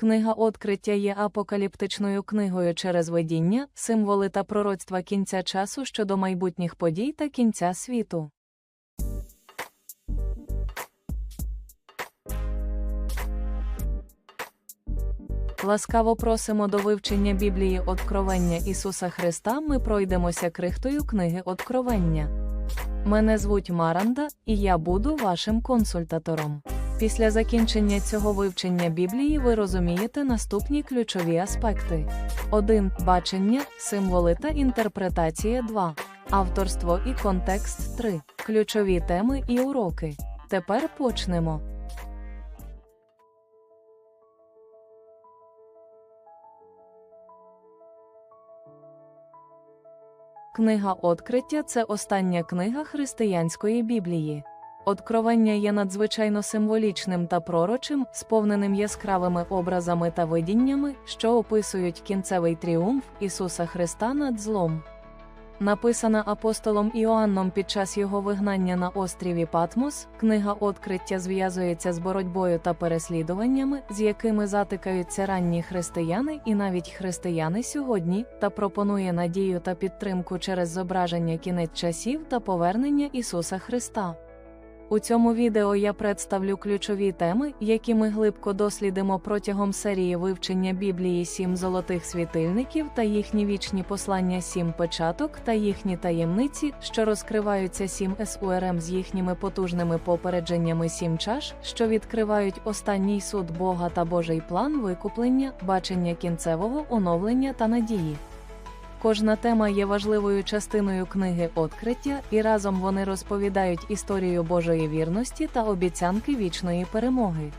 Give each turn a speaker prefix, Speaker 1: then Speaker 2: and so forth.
Speaker 1: Книга Откриття є апокаліптичною книгою через видіння, символи та пророцтва кінця часу щодо майбутніх подій та кінця світу. Ласкаво просимо до вивчення Біблії Откровення Ісуса Христа. Ми пройдемося крихтою книги Откровення. Мене звуть Маранда, і я буду вашим консультатором. Після закінчення цього вивчення Біблії ви розумієте наступні ключові аспекти: 1. Бачення, символи та інтерпретація 2. Авторство і контекст 3. Ключові теми і уроки. Тепер почнемо. Книга Откриття це остання книга християнської Біблії. Откровення є надзвичайно символічним та пророчим, сповненим яскравими образами та видіннями, що описують кінцевий тріумф Ісуса Христа над злом. Написана апостолом Іоанном під час його вигнання на острові Патмос, книга Откриття зв'язується з боротьбою та переслідуваннями, з якими затикаються ранні християни і навіть християни сьогодні, та пропонує надію та підтримку через зображення кінець часів та повернення Ісуса Христа. У цьому відео я представлю ключові теми, які ми глибко дослідимо протягом серії вивчення Біблії сім золотих світильників та їхні вічні послання сім печаток та їхні таємниці, що розкриваються сім СУРМ з їхніми потужними попередженнями сім чаш, що відкривають останній суд Бога та Божий план викуплення, бачення кінцевого оновлення та надії. Кожна тема є важливою частиною книги Откриття, і разом вони розповідають історію Божої вірності та обіцянки вічної перемоги.